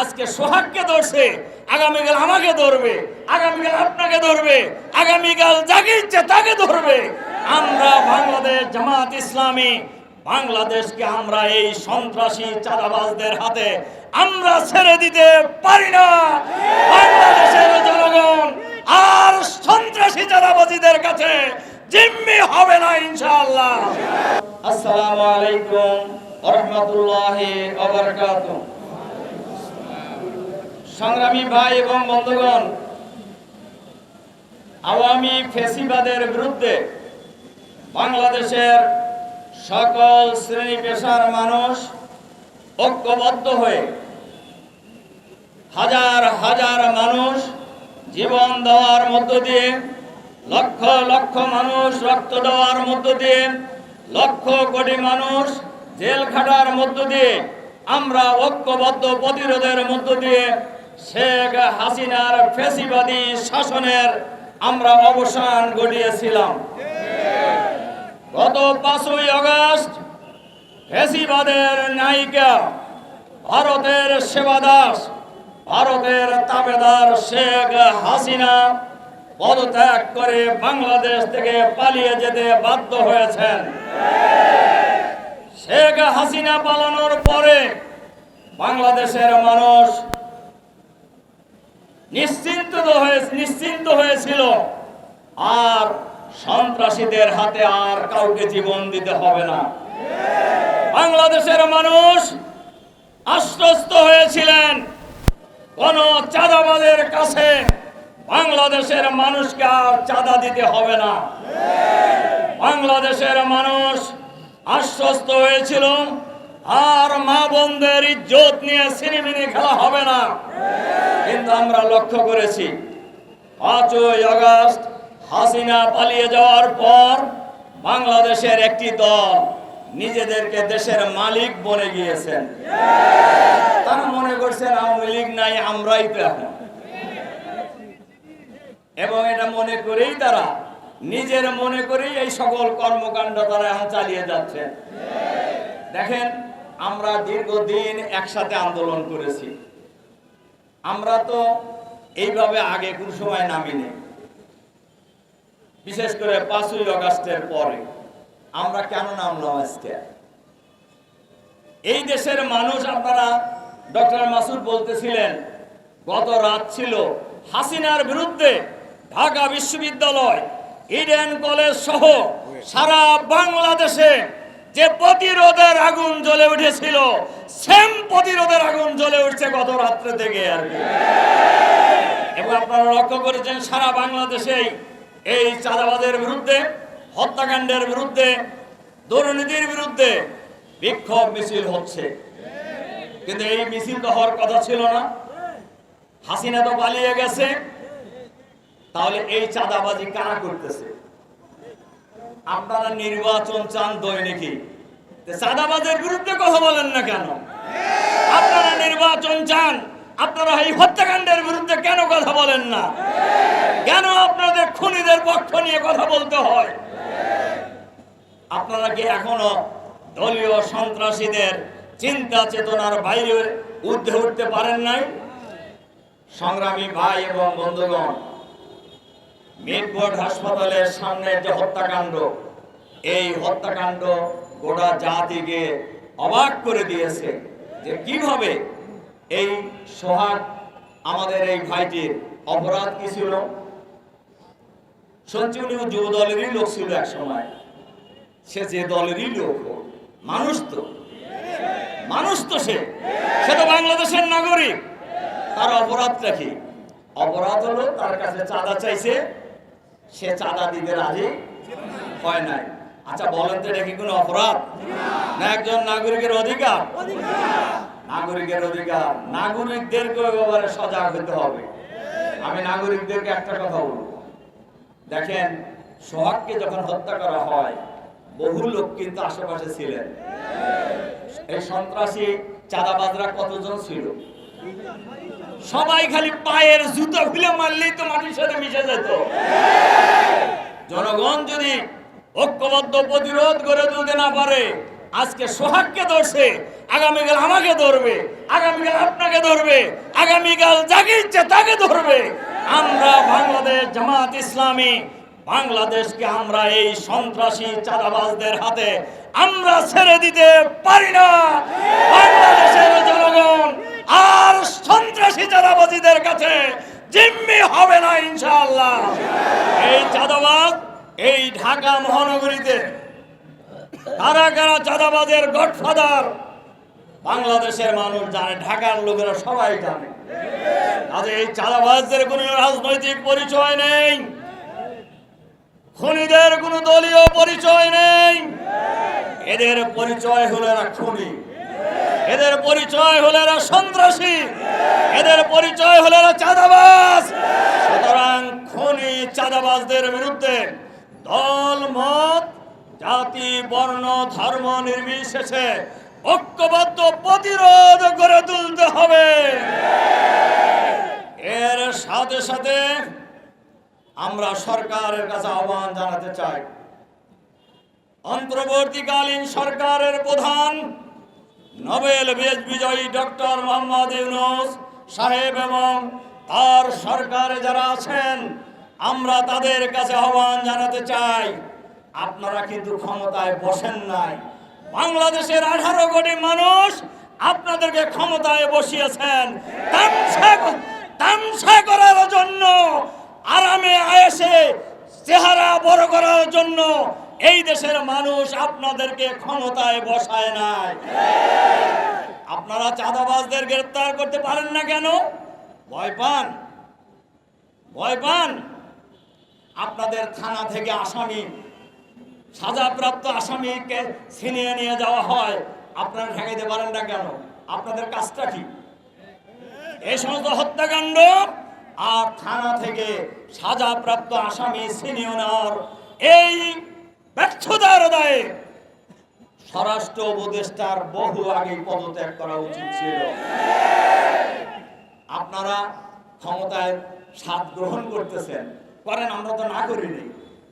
আজকে সোহাগকে ধরছে, আগামীকাল আমাকে ধরবে, আগামীকাল আপনাকে ধরবে, আগামীকাল যাকে ইচ্ছে তাকে ধরবে। আমরা বাংলাদেশ জামাত ইসলামী, বাংলাদেশকে আমরা এই সন্ত্রাসী চাঁদাবাজদের হাতে আমরা ছেড়ে দিতে পারি না। বাংলাদেশের জনগণ আর সন্ত্রাসী চাঁদাবাজিদের কাছে জিম্মি হবে না ইনশাআল্লাহ। আসসালামু আলাইকুম রহমতুল্লাহি সংগ্রামী ভাই এবং বন্ধুগণ, আওয়ামী ফেসিবাদের বিরুদ্ধে বাংলাদেশের সকল শ্রেণি পেশার মানুষ ঐক্যবদ্ধ হয়ে হাজার হাজার মানুষ জীবন দেওয়ার মধ্য দিয়ে, লক্ষ লক্ষ মানুষ রক্ত দেওয়ার মধ্য দিয়ে, লক্ষ কোটি মানুষ জেল খাটার মধ্য দিয়ে, আমরা ঐক্যবদ্ধ প্রতিরোধের মধ্য দিয়ে শেখ হাসিনার ফেসিবাদী শাসনের আমরা অবসান ঘটিয়েছিলাম। গত পাঁচই আগস্ট ফেসিবাদের নায়িকা ভারতের সেবাদাস, ভারতের তাবেদার শেখ হাসিনা পদত্যাগ করে বাংলাদেশ থেকে পালিয়ে যেতে বাধ্য হয়েছেন। শেখ হাসিনা পালানোর পরে বাংলাদেশের মানুষ নিশ্চিন্ত হয়ে নিশ্চিন্ত হয়েছিল। আর সন্ত্রাসীদের হাতে আর কাউকে জীবন দিতে হবে না। বাংলাদেশের মানুষ আশ্বস্ত হয়েছিলেন, কোন চাঁদাবাদের কাছে বাংলাদেশের মানুষকে আর চাঁদা দিতে হবে না। বাংলাদেশের মানুষ আশ্বস্ত হয়েছিল আর মা বোনদের ইজ্জত নিয়ে সিনেমিনি খেলা হবে না। কিন্তু আমরা লক্ষ্য করেছি, পাঁচই আগস্ট হাসিনা পালিয়ে যাওয়ার পর বাংলাদেশের একটি দল নিজেদেরকে দেশের মালিক বনে গিয়েছেন। তারা মনে করছেন, আওয়ামী লীগ নাই, আমরাই তো এখন। এবং এটা মনে করেই তারা, নিজের মনে করেই এই সকল কর্মকাণ্ড তারা এখন চালিয়ে যাচ্ছে দেখেন আমরা দীর্ঘদিন একসাথে আন্দোলন করেছি। আমরা তো এইভাবে আগে কোন সময় নামিনি। বিশেষ করে পাঁচই আগস্টের পরে আমরা কেন নামলাম আজকে? এই দেশের মানুষ আপনারা ডক্টর মাসুদ বলতেছিলেন, গত রাত ছিল হাসিনার বিরুদ্ধে ঢাকা বিশ্ববিদ্যালয়, ইডেন কলেজ সহ সারা বাংলাদেশে যে প্রতিরোধের আগুন জ্বলে উঠেছিল, সেম প্রতিরোধের আগুন জ্বলে উঠছে গত রাত্রে থেকে আর কি। এবং আপনারা লক্ষ্য করেছেন, সারা বাংলাদেশেই এই চাঁদাবাদের বিরুদ্ধে, হত্যাকাণ্ডের বিরুদ্ধে, দুর্নীতির বিরুদ্ধে বিক্ষোভ মিছিল হচ্ছে। কিন্তু এই মিছিল তো হওয়ার কথা ছিল না। হাসিনা তো পালিয়ে গেছে। তাহলে এই চাঁদাবাজি কারা করতেছে? আপনারা নির্বাচন চান দৈনিকই। তো চাঁদাবাজের বিরুদ্ধে কথা বলেন না কেন? আপনারা নির্বাচন চান, আপনারা এই হত্যাকাণ্ডের বিরুদ্ধে কেন কথা বলেন না? কেন আপনাদের খুনিদের পক্ষ নিয়ে কথা বলতে হয়? আপনারা কি এখনও দলীয় সন্ত্রাসীদের চিন্তা চেতনার বাইরে ঊর্ধ্বে উঠতে পারেন নাই? সংগ্রামী ভাই এবং বন্ধুগণ মিটবোর্ড হাসপাতালের সামনে যে হত্যাকাণ্ড, এই হত্যাকাণ্ড গোটা জাতিকে অবাক করে দিয়েছে যে কীভাবে এই সোহাগ আমাদের এই ভাইটির অপরাধ কি ছিল? উনি যুব দলেরই লোক ছিল এক সময়। সে যে দলেরই লোক মানুষ তো। মানুষ তো সে। সে তো বাংলাদেশের নাগরিক। তার অপরাধটা কি? অপরাধ হলো তার কাছে চাঁদা চাইছে সে চাঁদা দিতে রাজি হয় নাই। আচ্ছা বলেন তো এটা কি কোনো অপরাধ? না একজন নাগরিকের অধিকার? নাগরিকের অধিকার। নাগরিকদেরকে এবারে সজাগ হতে হবে। আমি নাগরিকদেরকে একটা কথা বলব। দেখেন সোহাগকে যখন হত্যা করা হয় বহু লোক কিন্তু আশেপাশে ছিলেন। এই সন্ত্রাসী চাঁদাবাজরা কতজন ছিল? সবাই খালি পায়ের জুতো খুলে মারলেই তো মাটির সাথে মিশে যেত। জনগণ যদি ঐক্যবদ্ধ প্রতিরোধ করে তুলতে না পারে, আজকে সোহাগকে ধরছে, আগামীকাল আমাকে ধরবে, আগামীকাল আপনাকে ধরবে, আগামীকাল যাকে ইচ্ছে তাকে ধরবে। আমরা বাংলাদেশ জামাত ইসলামী, বাংলাদেশকে আমরা এই সন্ত্রাসী চাঁদাবাজদের হাতে আমরা ছেড়ে দিতে পারি না। বাংলাদেশের জনগণ আর সন্ত্রাসী চাঁদাবাজিদের কাছে জিম্মি হবে না ইনশাআল্লাহ। এই চাঁদাবাজ এই ঢাকা মহানগরীতে কারা কারা চাঁদাবাজের গডফাদার বাংলাদেশের মানুষ জানে, ঢাকার লোকেরা সবাই জানে। কাজে এই চাঁদাবাজদের কোনো রাজনৈতিক পরিচয় নেই, খুনিদের কোনো দলীয় পরিচয় নেই। এদের পরিচয় হলো এরা খুনি। এদের পরিচয় হলো এরা সন্ত্রাসী। এদের পরিচয় হলো এরা চাঁদাবাজ। সুতরাং খনি চাঁদাবাজদের বিরুদ্ধে দল, মত, জাতি, বর্ণ, ধর্ম নির্বিশেষে ঐক্যবদ্ধ প্রতিরোধ করে তুলতে হবে। এর সাথে সাথে আমরা সরকারের কাছে আহ্বান জানাতে চাই। অন্তর্বর্তীকালীন সরকারের প্রধান নোবেল বেজ বিজয়ী ডক্টর মোহাম্মদ ইউনুস সাহেব এবং তার সরকারে যারা আছেন, আমরা তাদের কাছে আহ্বান জানাতে চাই, আপনারা কিন্তু ক্ষমতায় বসেন নাই। বাংলাদেশের আঠারো কোটি মানুষ আপনাদেরকে ক্ষমতায় বসিয়েছেন। তামসা করার জন্য, আরামে আয়েসে চেহারা বড় করার জন্য এই দেশের মানুষ আপনাদেরকে ক্ষমতায় বসায় নাই। আপনারা চাঁদাবাজদের গ্রেপ্তার করতে পারেন না কেন? ভয় পান? ভয় পান? আপনাদের থানা থেকে আসামি, সাজাপ্রাপ্ত আসামিকে ছিনিয়ে নিয়ে যাওয়া হয়। আপনারা ঠেকাইতে পারেন না কেন? আপনাদের কাজটা কি? এই সমস্ত হত্যাকাণ্ড আর থানা থেকে সাজাপ্রাপ্ত আসামি ছিনিয়ে নেওয়ার এই ব্যর্থতার দায়ে স্বরাষ্ট্র উপদেষ্টার বহু আগে পদত্যাগ করা উচিত ছিল। আপনারা ক্ষমতায় স্বাদ গ্রহণ করতেছেন। করেন, আমরা তো না করিনি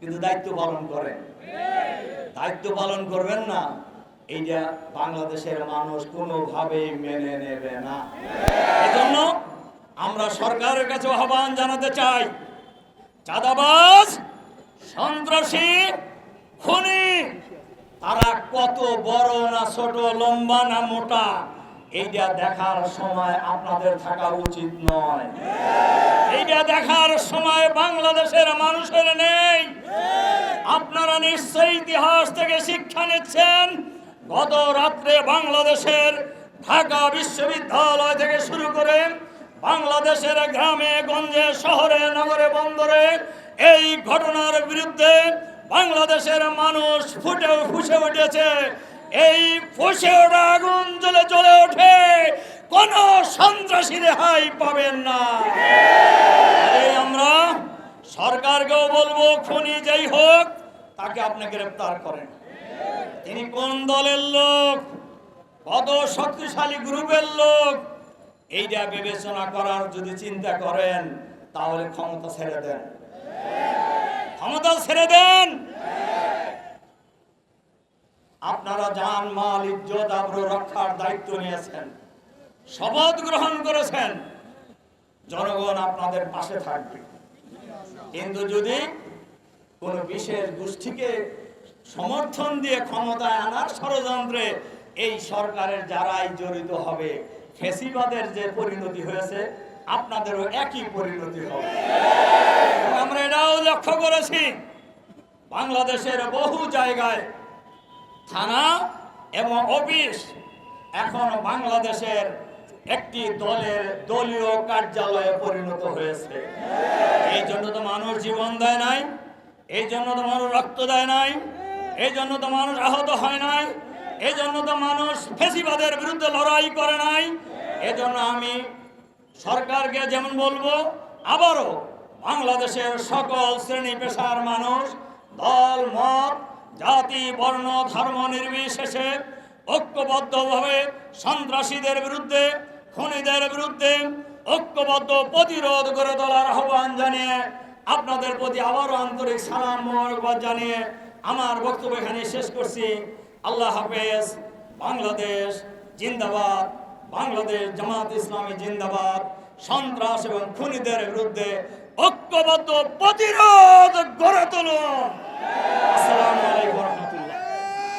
কিন্তু দায়িত্ব পালন করেন। দায়িত্ব পালন করবেন না, এইটা বাংলাদেশের মানুষ কোনোভাবেই মেনে নেবে না। এজন্য আমরা সরকারের কাছে আহ্বান জানাতে চাই, চাঁদাবাজ, সন্ত্রাসী খুনি। তারা কত বড় না ছোট, লম্বা না মোটা, এইটা দেখার সময় আপনাদের থাকা উচিত নয়। এইটা দেখার সময় বাংলাদেশের মানুষের নেই। আপনারা নিশ্চয়ই ইতিহাস থেকে শিক্ষা নিচ্ছেন। গত রাত্রে বাংলাদেশের ঢাকা বিশ্ববিদ্যালয় থেকে শুরু করে বাংলাদেশের গ্রামে, গঞ্জে, শহরে, নগরে, বন্দরে এই ঘটনার বিরুদ্ধে বাংলাদেশের মানুষ ফুটে ফুসে উঠেছে। এই ফুসে ওঠা আগুন জ্বলে জ্বলে ওঠে। কোন সন্ত্রাসী রেহাই পাবেন না। আমরা সরকারকেও বলব, খুনি যেই হোক, তাকে আপনি গ্রেপ্তার করেন। তিনি কোন দলের লোক? কত শক্তিশালী গ্রুপের লোক? এইটা বিবেচনা করার যদি চিন্তা করেন, তাহলে ক্ষমতা ছেড়ে দেন। ক্ষমতা ছেড়ে দেন। আপনারা জান মাল, ইজ্জত আবরু রক্ষার দায়িত্ব নিয়েছেন। শপথ গ্রহণ করেছেন। জনগণ আপনাদের পাশে থাকবে। কিন্তু যদি কোন বিশেষ গোষ্ঠীকে সমর্থন দিয়ে ক্ষমতায় আনার ষড়যন্ত্রে এই সরকারের যারাই জড়িত হবে, ফেসিবাদের যে পরিণতি হয়েছে, আপনাদেরও একই পরিণতি হবে। আমরা এটাও লক্ষ্য করেছি, বাংলাদেশের বহু জায়গায় থানা এবং অফিস এখন বাংলাদেশের একটি দলের দলীয় কার্যালয়ে পরিণত হয়েছে। এই জন্য তো মানুষ জীবন দেয় নাই, এই জন্য তো মানুষ রক্ত দেয় নাই, এই জন্য তো মানুষ আহত হয় নাই, এই জন্য তো মানুষ ফেসিবাদের বিরুদ্ধে লড়াই করে নাই। এজন্য আমি সরকারকে যেমন বলব, আবারও বাংলাদেশের সকল শ্রেণি পেশার মানুষ দল, মত জাতি, বর্ণ, ধর্ম নির্বিশেষে ঐক্যবদ্ধভাবে সন্ত্রাসীদের বিরুদ্ধে, খুনিদের বিরুদ্ধে ঐক্যবদ্ধ প্রতিরোধ করে তোলার আহ্বান জানিয়ে আপনাদের প্রতি আবারও আন্তরিক সালাম, মোবারকবাদ জানিয়ে আমার বক্তব্য এখানে শেষ করছি। আল্লাহ হাফেজ, বাংলাদেশ জিন্দাবাদ, বাংলাদেশ জামাত ইসলামী জিন্দাবাদ। সন্ত্রাস এবং খুনিদের বিরুদ্ধে ঐক্যবদ্ধ প্রতিরোধ গড়ে তোলো। আসসালামু আলাইকুম